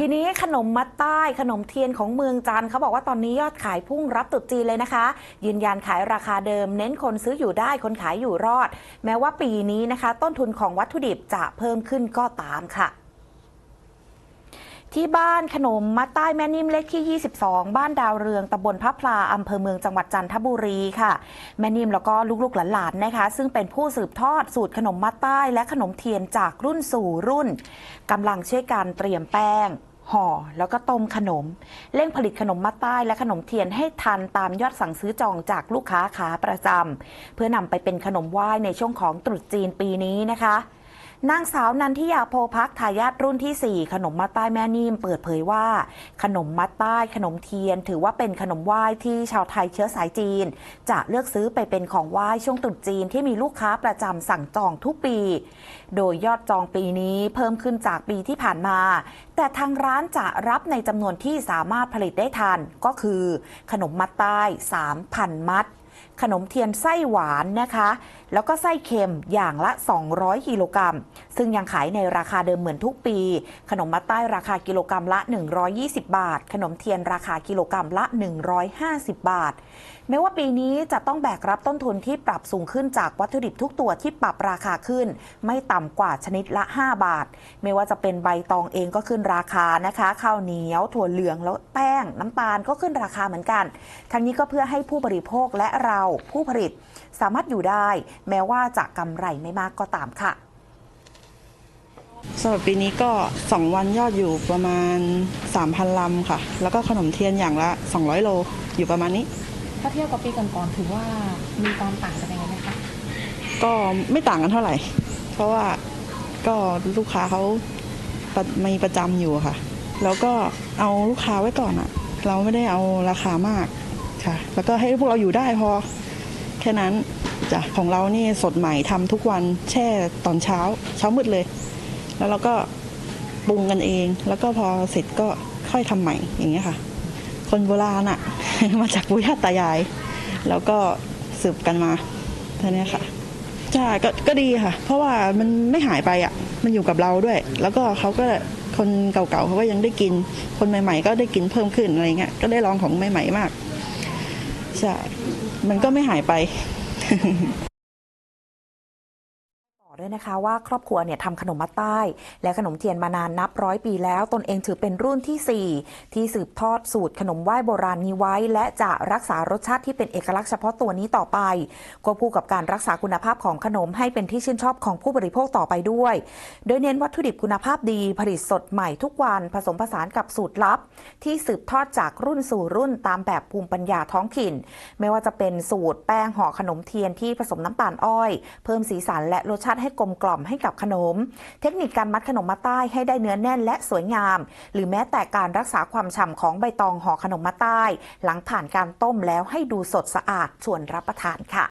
ทีนี้ขนมมัดใต้ขนมเทียนของเมืองจันทร์เขาบอกว่าตอนนี้ยอดขายพุ่งรับตรุษจีนเลยนะคะ ยืนยันขายราคาเดิม เน้นคนซื้ออยู่ได้คนขายอยู่รอด แม้ว่าปีนี้นะคะ ต้นทุนของวัตถุดิบจะเพิ่มขึ้นก็ตามค่ะที่บ้านขนมมัดใต้แม่นิ่มเลขที่ 22 บ้านดาวเรืองตำบลพระพลาอำเภอเมืองจังหวัดจันทบุรีค่ะ แม่นิ่มแล้วก็ลูกๆหลานๆนะคะ ซึ่งเป็นผู้สืบทอดสูตรขนมมัดใต้และขนมเทียนจากรุ่นสู่รุ่นกำลังช่วยกันเตรียมแป้ง ห่อแล้วก็ต้มขนม เร่งผลิตขนมมัดใต้และขนมเทียนให้ทันตามยอดสั่งซื้อจองจากลูกค้าขาประจำเพื่อนำไปเป็นขนมไหว้ในช่วงของตรุษจีนปีนี้นะคะ นางสาวนันทิยาโพพักทายาทรุ่นที่ 4 ขนมมัดใต้แม่นิ่มเปิดเผยว่า ขนมมัดใต้ขนมเทียน ถือว่าเป็นขนมไหว้ที่ชาวไทยเชื้อสายจีน จะเลือกซื้อไปเป็นของไหว้ช่วงตรุษจีนที่มีลูกค้าประจำสั่งจองทุกปี โดยยอดจองปีนี้เพิ่มขึ้นจากปีที่ผ่านมา แต่ทางร้านจะรับในจำนวนที่สามารถผลิตได้ทันก็คือ ขนมมัดใต้ 3,000 มัด ขนมเทียนไส้หวานนะคะ แล้วก็ไส้เค็มอย่างละ 200 กิโลกรัม ซึ่งยังขายในราคาเดิมเหมือนทุกปี ขนมมัดใต้ราคากิโลกรัมละ 120 บาท ขนมเทียนราคากิโลกรัมละ 150 บาทแม้ว่าปีนี้จะต้องแบกรับต้นทุนที่ปรับสูงขึ้นจากวัตถุดิบทุกตัวที่ปรับราคาขึ้น ไม่ต่ำกว่าชนิดละ 5 บาท ไม่ว่าจะเป็นใบตองเองก็ขึ้นราคานะคะ ข้าวเหนียวถั่วเหลืองแล้วแป้งน้ำตาลก็ขึ้นราคาเหมือนกัน ทั้งนี้ก็เพื่อให้ผู้บริโภคและเราผู้ผลิต สามารถอยู่ได้ แม้ว่าจะกำไรไม่มากก็ตามค่ะสำหรับปีนี้ก็ 2 วันยอดอยู่ประมาณ 3,000ลำค่ะ แล้วก็ขนมเทียนอย่างละ 200 โลอยู่ประมาณนี้ ถ้าเทียบกับปีก่อนๆถือว่ามีความต่างกันยังไงไหมคะ ก็ไม่ต่างกันเท่าไหร่ เพราะว่าก็ลูกค้าเขาประมีประจำอยู่ค่ะ แล้วก็เอาลูกค้าไว้ก่อนอะเราไม่ได้เอาราคามาก ค่ะ แล้วก็ให้พวกเราอยู่ได้พอแค่นั้นจ้ะของเรานี่สดใหม่ทำทุกวันแช่ตอนเช้า เช้ามืดเลย แล้วเราก็ปรุงกันเอง แล้วก็พอเสร็จก็ค่อยทำใหม่อย่างเงี้ยค่ะ คนโบราณอะมาจากปู่ย่าตายาย แล้วก็สืบกันมาเท่านี้ค่ะใช่ก็ก็ดีค่ะ เพราะว่ามันไม่หายไปอะ มันอยู่กับเราด้วย แล้วก็เขาก็คนเก่าๆเขาก็ยังได้กิน คนใหม่ ๆ ก็ได้กินเพิ่มขึ้นอะไรเงี้ยก็ได้ลองของใหม่ ๆ มาก ใช่ มันก็ไม่หายไป ด้วยนะคะว่าครอบครัวเนี่ยทำขนมมัดใต้ และขนมเทียนมานานนับร้อยปีแล้ว ตนเองถือเป็นรุ่นทีสี่ 4 ที่สืบทอดสูตรขนมไหว้โบราณนี้ไว้ และจะรักษารสชาติที่เป็นเอกลักษณ์เฉพาะตัวนี้ต่อไปควบคู่กับการรักษาคุณภาพของขนมให้เป็นที่ชื่นชอบของผู้บริโภคต่อไปด้วย โดยเน้นวัตถุดิบคุณภาพดีผลิตสดใหม่ทุกวันผสมผสานกับสูตรลับ ที่สืบทอดจากรุ่นสู่รุ่นตามแบบภูมิปัญญาท้องถิ่น ไม่ว่าจะเป็นสูตรแป้งห่อขนมเทียนที่ผสมน้ำตาลอ้อย เพิ่มสีสันและรสชาติให้กลมกล่อมให้กับขนม เทคนิคการมัดขนมมาใต้ให้ได้เนื้อแน่นและสวยงาม หรือแม้แต่การรักษาความฉ่ำของใบตองห่อขนมมาใต้ หลังผ่านการต้มแล้วให้ดูสดสะอาดชวนรับประทานค่ะ